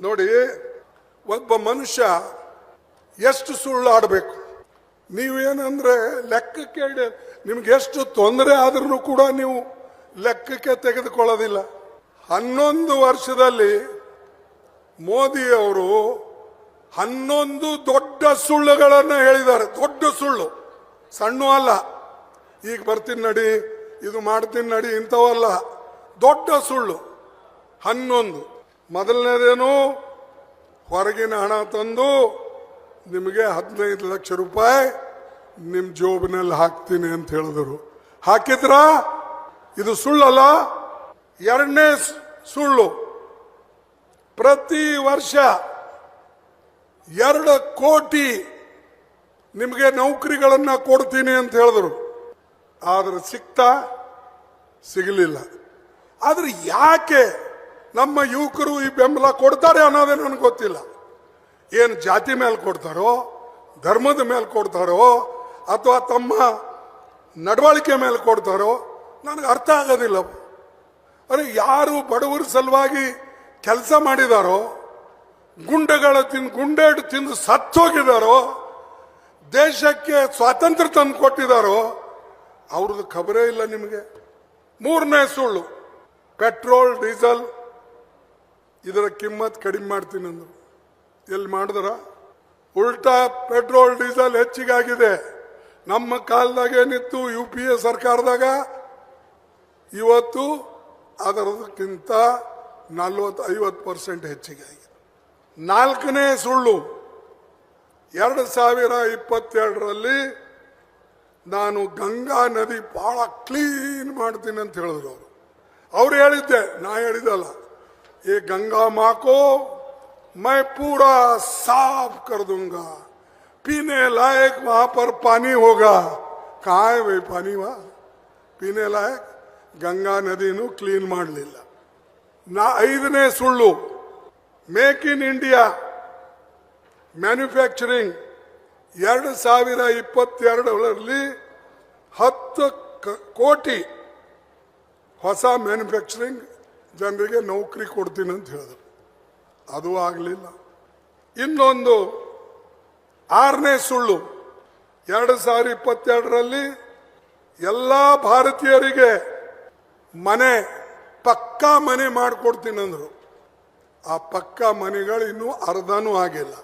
ನೋಡಿ, ಒಬ್ಬ ಮನುಷ್ಯ ಎಷ್ಟು ಸುಳ್ಳು ಆಡಬೇಕು ನೀವೇನಂದ್ರೆ ಲೆಕ್ಕಕ್ಕೆ ನಿಮ್ಗೆ ಎಷ್ಟು ತೊಂದರೆ ಆದ್ರೂ ಕೂಡ ನೀವು ಲೆಕ್ಕಕ್ಕೆ ತೆಗೆದುಕೊಳ್ಳೋದಿಲ್ಲ. ಹನ್ನೊಂದು ವರ್ಷದಲ್ಲಿ ಮೋದಿ ಅವರು ಹನ್ನೊಂದು ದೊಡ್ಡ ಸುಳ್ಳುಗಳನ್ನು ಹೇಳಿದ್ದಾರೆ. ದೊಡ್ಡ ಸುಳ್ಳು. ಸಣ್ಣ ಅಲ್ಲ. ಈಗ ಬರ್ತೀನಿ ನಡಿ, ಇದು ಮಾಡ್ತೀನಿ ನಡಿ ಇಂಥವಲ್ಲ. ದೊಡ್ಡ ಸುಳ್ಳು. ಹನ್ನೊಂದು. ಮೊದಲನೇದೇನು? ಹೊರಗಿನ ಹಣ ತಂದು ನಿಮಗೆ ಹದಿನೈದು ಲಕ್ಷ ರೂಪಾಯಿ ನಿಮ್ಮ ಜೋಬಿನಲ್ಲಿ ಹಾಕ್ತೀನಿ ಅಂತ ಹೇಳಿದರು. ಹಾಕಿದ್ರ? ಇದು ಸುಳ್ಳಲ್ಲ? ಎರಡನೇ ಸುಳ್ಳು. ಪ್ರತಿ ವರ್ಷ ಎರಡು ಕೋಟಿ ನಿಮಗೆ ನೌಕರಿಗಳನ್ನು ಕೊಡ್ತೀನಿ ಅಂತ ಹೇಳಿದ್ರು. ಆದ್ರೆ ಸಿಕ್ತಾ? ಸಿಗಲಿಲ್ಲ. ಆದ್ರೆ ಯಾಕೆ ನಮ್ಮ ಯುವಕರು ಈ ಬೆಂಬಲ ಕೊಡ್ತಾರೆ ಅನ್ನೋದೇ ನನಗೆ ಗೊತ್ತಿಲ್ಲ. ಏನು ಜಾತಿ ಮೇಲೆ ಕೊಡ್ತಾರೋ, ಧರ್ಮದ ಮೇಲೆ ಕೊಡ್ತಾರೋ, ಅಥವಾ ತಮ್ಮ ನಡವಳಿಕೆ ಮೇಲೆ ಕೊಡ್ತಾರೋ, ನನಗೆ ಅರ್ಥ ಆಗೋದಿಲ್ಲ. ಅರೆ, ಯಾರು ಬಡವರ ಸಲುವಾಗಿ ಕೆಲಸ ಮಾಡಿದಾರೋ, ಗುಂಡೆಗಳ ತಿಂದು ಗುಂಡೇಟು ತಿಂದು ಸತ್ತೋಗಿದಾರೋ, ದೇಶಕ್ಕೆ ಸ್ವಾತಂತ್ರ್ಯ ತಂದು ಕೊಟ್ಟಿದಾರೋ, ಅವ್ರದ್ದು ಖಬರೇ ಇಲ್ಲ ನಿಮಗೆ. ಮೂರನೇ ಸುಳ್ಳು, ಪೆಟ್ರೋಲ್, ಡೀಸೆಲ್ ಇದರ ಕಿಮ್ಮತ್ ಕಡಿಮೆ ಮಾಡ್ತೀನಿ ಅಂದರು. ಎಲ್ಲಿ ಮಾಡಿದ್ರ? ಉಲ್ಟಾ ಪೆಟ್ರೋಲ್, ಡೀಸೆಲ್ ಹೆಚ್ಚಿಗಾಗಿದೆ. ನಮ್ಮ ಕಾಲದಾಗ ಏನಿತ್ತು? ಯು ಪಿ ಎ ಸರ್ಕಾರದಾಗ? ಇವತ್ತು ಅದರದಕ್ಕಿಂತ ನಲ್ವತ್ತು ಐವತ್ತು ಪರ್ಸೆಂಟ್ ಹೆಚ್ಚಿಗೆ ಆಗಿದೆ ನಾಲ್ಕನೇ ಸುಳ್ಳು. ಎರಡು ಸಾವಿರ ಇಪ್ಪತ್ತೆರಡರಲ್ಲಿ ನಾನು ಗಂಗಾ ನದಿ ಭಾಳ ಕ್ಲೀನ್ ಮಾಡ್ತೀನಿ ಅಂತ ಹೇಳಿದ್ರು ಅವರು. ಅವ್ರು ಹೇಳಿದ್ದೆ, ನಾ ಹೇಳಿದಲ್ಲ ये गंगा माँ को मैं पूरा साफ कर दूंगा पीने लायक वहां पर पानी होगा कहा है वही पानी वहां ಪೀನೆ ಲಾಯಕ್ ಗಂಗಾ ನದಿನೂ ಕ್ಲೀನ್ ಮಾಡಲಿಲ್ಲ ನಾ ಐದನೇ ಸುಳ್ಳು ಮೇಕ್ ಇನ್ ಇಂಡಿಯಾ ಮ್ಯಾನುಫ್ಯಾಕ್ಚರಿಂಗ್ ಎರಡು ಸಾವಿರ ಇಪ್ಪತ್ತೆರಡರಲ್ಲಿ ಹತ್ತು ಕ- ಕೋಟಿ ಹೊಸ ಮ್ಯಾನುಫ್ಯಾಕ್ಚರಿಂಗ್ ಜನರಿಗೆ ನೌಕರಿ ಕೊಡ್ತೀನಿ ಅಂತ ಹೇಳಿದ್ರು. ಅದು ಆಗಲಿಲ್ಲ. ಇನ್ನೊಂದು ಆರನೇ ಸುಳ್ಳು. ಎರಡು ಸಾವಿರ ಇಪ್ಪತ್ತೆರಡರಲ್ಲಿ ಎಲ್ಲ ಭಾರತೀಯರಿಗೆ ಮನೆ, ಪಕ್ಕಾ ಮನೆ ಮಾಡಿಕೊಡ್ತೀನಿ ಅಂದ್ರು. ಆ ಪಕ್ಕಾ ಮನೆಗಳು ಇನ್ನೂ ಅರ್ಧನೂ ಆಗಿಲ್ಲ.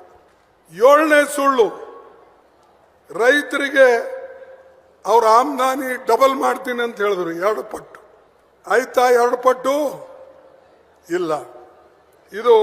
ಏಳನೇ ಸುಳ್ಳು. ರೈತರಿಗೆ ಅವ್ರ ಆಮ್ದಾನಿ ಡಬಲ್ ಮಾಡ್ತೀನಿ ಅಂತ ಹೇಳಿದ್ರು. ಎರಡು ಪಟ್ಟು. ಆಯ್ತಾ ಎರಡು ಪಟ್ಟು? ಇಲ್ಲ. ಇದು